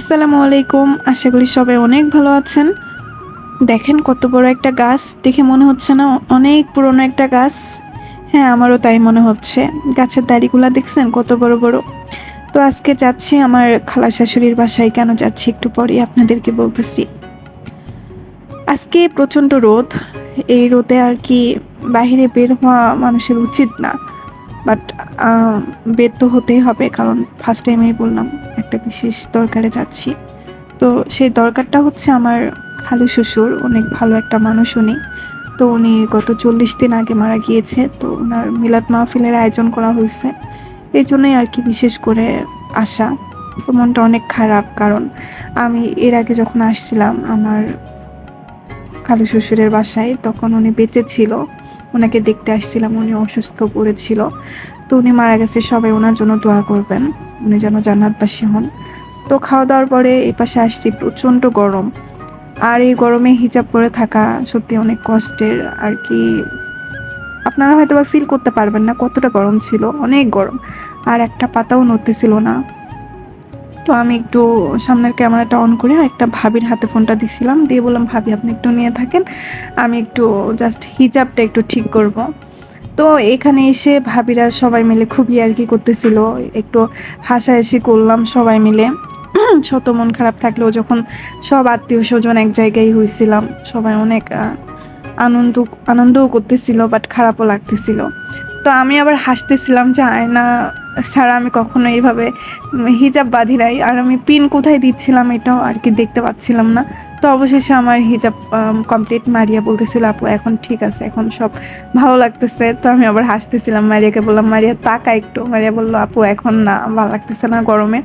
আসসালামু আলাইকুম। আশা করি সবাই অনেক ভালো আছেন। দেখেন কত বড় একটা গাছ। দেখে মনে হচ্ছে না অনেক পুরনো একটা গাছ। হ্যাঁ আমারও তাই মনে হচ্ছে। গাছের দাড়িগুলা দেখছেন? কত বড় বড়। তো আজকে যাচ্ছি আমার খালা শাশুড়ির বাসায়। কেন যাচ্ছি একটু পরেই আপনাদেরকে বলতেছি। আজকে প্রচণ্ড রোদ। এই রোদে আর কি বাইরে বের হওয়া মানুষের উচিত না। বাট বের তো হতেই হবে। কারণ ফার্স্ট টাইমেই বললাম। একটা বিশেষ দরকারে যাচ্ছি। তো সেই দরকারটা হচ্ছে আমার খালু শ্বশুর অনেক ভালো একটা মানুষ উনি। তো উনি গত চল্লিশ দিন আগে মারা গিয়েছে, তো ওনার মিলাদ মাহফিলের আয়োজন করা হয়েছে। এই জন্যই আর কি বিশেষ করে আসা তো মনটা অনেক খারাপ, কারণ আমি এর আগে যখন আসছিলাম আমার খালু শ্বশুরের বাসায়, তখন উনি বেঁচে ছিল। ওনাকে দেখতে আসছিলাম, উনি অসুস্থ পড়েছিল। তো উনি মারা গেছে, সবাই ওনার জন্য দোয়া করবেন। উনি যেন জান্নাতবাসী হন। তো খাওয়া দাওয়ার পরে এই পাশে আসছি, প্রচণ্ড গরম। আর এই গরমে হিজাব করে থাকা সত্যি অনেক কষ্টের। আর কি আপনারা হয়তো বা ফিল করতে পারবেন না কতটা গরম ছিল, অনেক গরম। আর একটা পাতাও নড়তেছিল না। তো আমি একটু সামনের ক্যামেরাটা অন করে একটা ভাবির হাতে ফোনটা দিছিলাম। দিয়ে বললাম, ভাবি, আপনি একটু নিয়ে থাকেন। আমি একটু জাস্ট হিজাবটা একটু ঠিক করব। তো এখানে এসে ভাবিরা সবাই মিলে খুবই আর কি করতেছিল। একটু হাসাহাসি করলাম সবাই মিলে। শত মন খারাপ থাকলেও যখন সব আত্মীয় স্বজন এক জায়গায় হয়েছিলাম সবাই অনেক আনন্দ, আনন্দও করতেছিল বাট খারাপও লাগতেছিল। তো আমি আবার হাসতেছিলাম যে, আয়না ছাড়া আমি কখনো এইভাবে হিজাব বাঁধি নাই। আর আমি পিন কোথায় দিচ্ছিলাম এটাও আর কি দেখতে পাচ্ছিলাম না। তো অবশেষে আমার হিজাব কমপ্লিট মারিয়া বলতেছিল, আপু, এখন ঠিক আছে, এখন সব ভালো লাগতেছে। তো আমি আবার হাসতেছিলাম, মারিয়াকে বললাম, মারিয়া, তাকা একটু। মারিয়া বলল, আপু, এখন না, ভালো লাগতেছে না গরমে।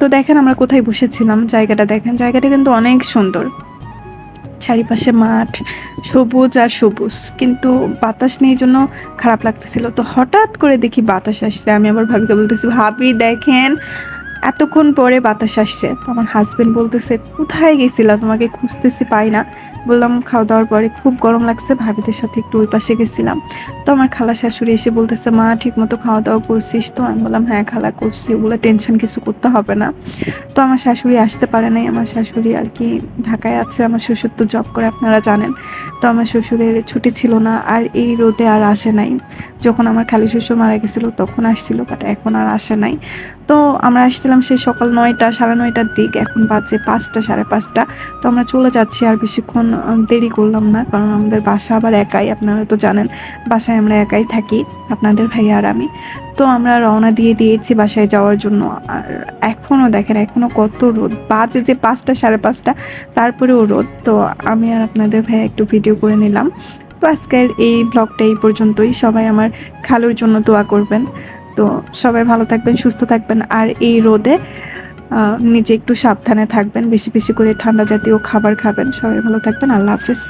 তো দেখেন আমরা কোথায় বসেছিলাম, জায়গাটা দেখেন, জায়গাটা কিন্তু অনেক সুন্দর। চারিপাশে মাঠ, সবুজ আর সবুজ, কিন্তু বাতাস নেই জন্য খারাপ লাগতেছিল। তো হঠাৎ করে দেখি বাতাস আসছে, আমি আবার ভাবিকে বলতেছি, ভাবি, দেখেন এতক্ষণ পরে বাতাস আসছে, তো আমার হাজব্যান্ড বলতেছে, কোথায় গেছিলাম তোমাকে খুঁজতেছি পাই না। বললাম, খাওয়া দাওয়ার পরে খুব গরম লাগছে, ভাবিদের সাথে একটু ওই পাশে গেছিলাম। তো আমার খালা শাশুড়ি এসে বলতেছে, মা ঠিক মতো খাওয়া দাওয়া করছিস তো? আমি বললাম হ্যাঁ খালা করছি, ওগুলো টেনশন কিছু করতে হবে না। তো আমার শাশুড়ি আসতে পারে নাই, আমার শাশুড়ি আর কি ঢাকায় আছে, আমার শ্বশুর তো জব করে, আপনারা জানেন। তো আমার শ্বশুরের ছুটি ছিল না, আর এই রোদে আর আসে নাই। যখন আমার খালি শ্বশুর মারা গেছিল তখন আসছিল বাট এখন আর আসে নাই। তো আমরা আসছিলাম সেই সকাল নয়টা, সাড়ে নয়টার দিক, এখন বাজে পাঁচটা, সাড়ে পাঁচটা। তো আমরা চলে যাচ্ছি আর বেশিক্ষণ দেরি করলাম না, কারণ আমাদের বাসা আবার একাই, আপনারা তো জানেন, বাসায় আমরা একাই থাকি, আপনাদের ভাই আর আমি। তো আমরা রওনা দিয়ে দিয়েছি বাসায় যাওয়ার জন্য, আর এখনও দেখেন এখনও কত রোদ। বাজে যে পাঁচটা, সাড়ে পাঁচটা, তারপরেও রোদ। তো আমি আর আপনাদের ভাই একটু ভিডিও করে নিলাম। তো আজকের এই ব্লগটা এই পর্যন্তই। সবাই আমার খালুর জন্য দোয়া করবেন। তো সবাই ভালো থাকবেন, সুস্থ থাকবেন। আর এই রোদে নিজে একটু সাবধানে থাকবেন। বেশি বেশি করে ঠান্ডা জাতীয় খাবার খাবেন। সবাই ভালো থাকবেন। আল্লাহ হাফিজ।